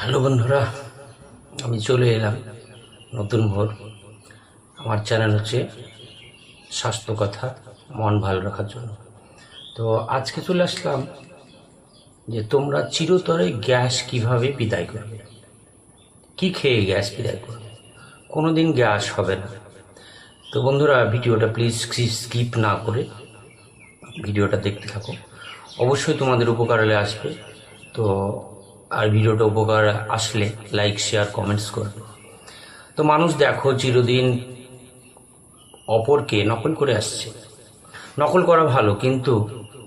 Hello বন্ধুরা, আমি চলে এলাম নতুন ভোর। আমার চ্যানেল হচ্ছে স্বাস্থ্য কথা, মন ভালো রাখার জন্য। তো আজকে চলে আসলাম যে তোমরা চিরতরে গ্যাস কীভাবে বিদায় করবে? কি খেয়ে গ্যাস বিদায় করবে? কোনো দিন গ্যাস হবে না। তো বন্ধুরা, ভিডিওটা প্লিজ স্কিপ না করে ভিডিওটা দেখতে থাকো। অবশ্যই তোমাদের উপকারে আসবে। তো আর ভিডিওটা উপকার আসলে লাইক শেয়ার কমেন্টস করবে তো মানুষ দেখো চিরদিন অপরকে নকল করে আসছে। নকল করা ভালো, কিন্তু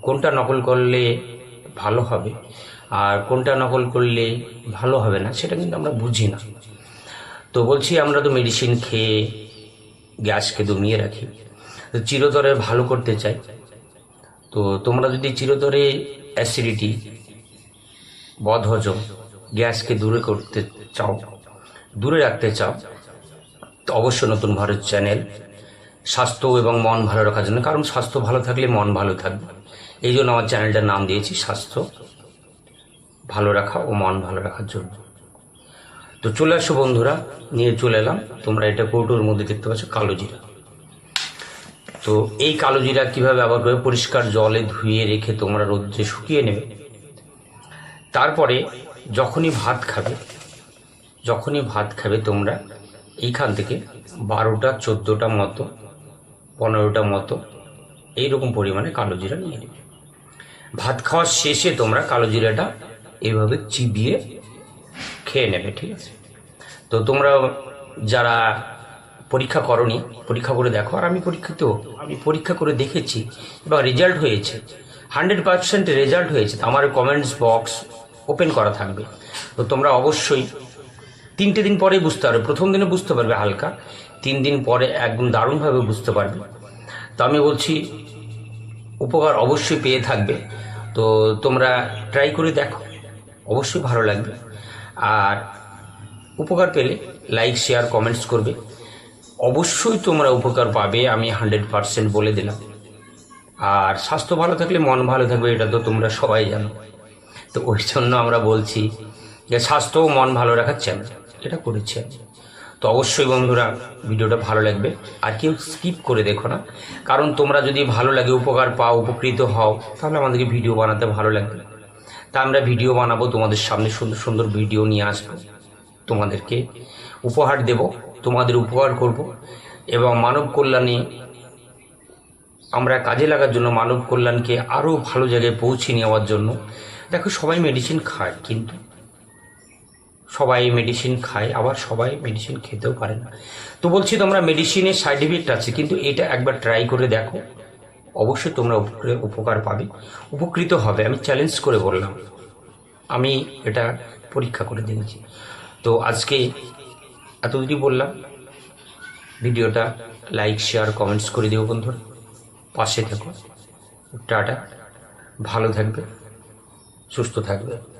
কোনটা নকল করলে ভালো হবে আর কোনটা নকল করলে ভালো হবে না, সেটা কিন্তু আমরা বুঝি না। তো বলছি আমরা তো মেডিসিন খেয়ে গ্যাসকে দমিয়ে রাখি। তো চিরতরে ভালো করতে চাই। তো তোমরা যদি চিরতরে অ্যাসিডিটি বদহজম, গ্যাসকে দূরে করতে চাও, দূরে রাখতে চাও, তো অবশ্যই নতুন ভারত চ্যানেল স্বাস্থ্য এবং মন ভালো রাখার জন্য, কারণ স্বাস্থ্য ভালো থাকলে মন ভালো থাকবে। এই জন্য আমার চ্যানেলটার নাম দিয়েছি, স্বাস্থ্য ভালো রাখা ও মন ভালো রাখার জন্য। তো চলে আসো বন্ধুরা, নিয়ে চলে এলাম। তোমরা এটা কৌটোর মধ্যে দেখতে পাচ্ছ কালো জিরা তো এই কালো জিরা কীভাবে ব্যবহার করে পরিষ্কার জলে ধুয়ে রেখে তোমরা রোদ্রে শুকিয়ে নেবে। তারপরে যখনই ভাত খাবে, যখনই ভাত খাবে তোমরা, এইখান থেকে বারোটা, চোদ্দোটা মতো, পনেরোটা মতো এইরকম পরিমাণে কালো জিরা নিয়ে নেবে। ভাত খাওয়ার শেষে তোমরা কালো জিরাটা এইভাবে চিবিয়ে খেয়ে নেবে, ঠিক আছে? তো তোমরা যারা পরীক্ষা করনি, পরীক্ষা করে দেখো, আর আমি পরীক্ষিত, আমি পরীক্ষা করে দেখেছি এবং রেজাল্ট হয়েছে। হান্ড্রেড পার্সেন্ট রেজাল্ট হয়েছে আমার কমেন্টস বক্স ওপেন করা থাকবে। তো তোমরা অবশ্যই তিনটে দিন পরে বুঝতে পারবে। প্রথম দিনে বুঝতে পারবে হালকা, তিন দিন পরে একদম দারুণভাবে বুঝতে পারবে। তো আমি বলছি, উপকার অবশ্যই পেয়ে থাকবে। তো তোমরা ট্রাই করে দেখো, অবশ্যই ভালো লাগবে। আর উপকার পেলে লাইক শেয়ার কমেন্টস করবে। অবশ্যই তোমরা উপকার পাবে, আমি হান্ড্রেড পারসেন্ট বলে দিলাম। আর স্বাস্থ্য ভালো থাকলে মন ভালো থাকবে, এটা তো তোমরা সবাই জানো। তো ওই জন্য আমরা বলছি যে স্বাস্থ্য ও মন ভালো রাখার চ্যানেল এটা করেছি তো অবশ্যই বন্ধুরা, ভিডিওটা ভালো লাগবে। আর কেউ স্কিপ করে দেখো না, কারণ তোমরা যদি ভালো লাগে, উপকার পাও, উপকৃত হও, তাহলে আমাদেরকে ভিডিও বানাতে ভালো লাগবে। তা আমরা ভিডিও বানাবো, তোমাদের সামনে সুন্দর সুন্দর ভিডিও নিয়ে আসব। তোমাদেরকে উপহার দেব, তোমাদের উপকার করব, এবং মানব কল্যাণে আমরা কাজে লাগার জন্য মানব কল্যাণকে আরও ভালো জায়গায় পৌঁছে নেওয়ার জন্য। দেখো, সবাই মেডিসিন খায়, কিন্তু সবাই মেডিসিন খায়, আবার সবাই মেডিসিন খেতেও পারে না। তো বলছি, তোমরা মেডিসিনের সাইড এফেক্ট আছে, কিন্তু এটা একবার ট্রাই করে দেখো। অবশ্যই তোমরা উপকার- পাবে। উপকৃত হবে, আমি চ্যালেঞ্জ করে বললাম। আমি এটা পরীক্ষা করে দেখেছি। তো আজকে এতদূরই বললাম। ভিডিওটা লাইক শেয়ার কমেন্টস করে দেবো বন্ধুরা। পাশে থেকো। টাটা। ভালো থাকবে। সুস্থ থাকবে।